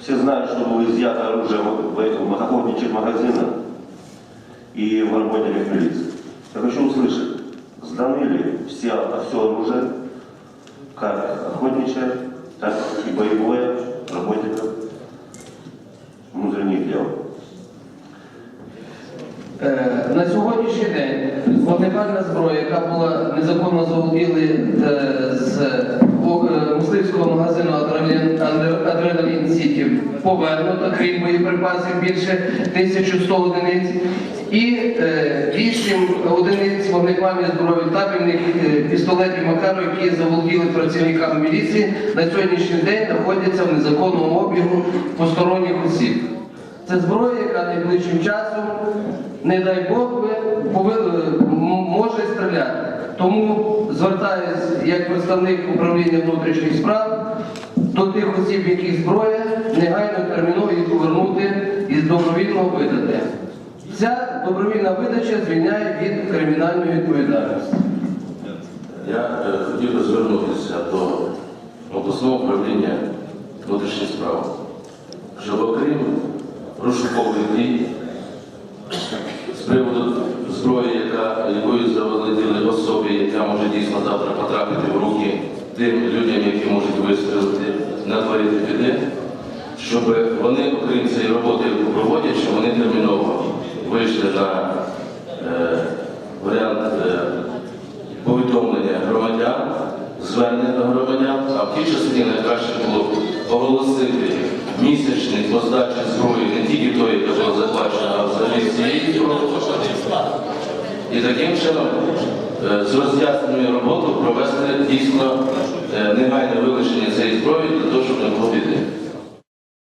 все знают, что было изъято оружие в в охотничьих магазинах и в работниках милиции. Я хочу услышать, сданы ли все, все оружие, как охотничье, так и боевое работников внутренних дел? Е, На сьогоднішній день вогнепальна зброя, яка була незаконно заволоділи е, з Сіті, повернуто, крім боєприпасів, більше 1100 одиниць. І е, 8 одиниць вогнепальної зброї табельних е, пістолетів Макару, які заволоділи працівниками міліції, на сьогоднішній день знаходяться в незаконному обігу посторонніх осіб. Це зброя, яка найближчим часом, не дай Бог, м- може стріляти. Тому звертаюсь як представник управління внутрішніх справ до тих осіб, яких зброя, негайно терміново їх повернути і добровільно видати. Ця добровільна видача звільняє від кримінальної відповідальності. Я е, хотів би звернутися до обласного управління внутрішніх справ, щоб окрім розшукових дій з приводу зброї, яка, якою заволоділи особи, яка може дійсно завтра потрапити в руки тим людям, які можуть вистрілити, натворити біди, щоб вони, окрім цієї роботи, проводять, щоб вони терміново вийшли на е, варіант е, повідомлення громадян, звернення до громадян, а в тій частині найкраще було оголосити місячний по здачі зброї не тільки тої, яка була заплачена, а взагалі цієї зброї. І таким чином з роз'ясненою роботою провести дійсно е, негайне вилучення цієї зброї для того, щоб не було біди.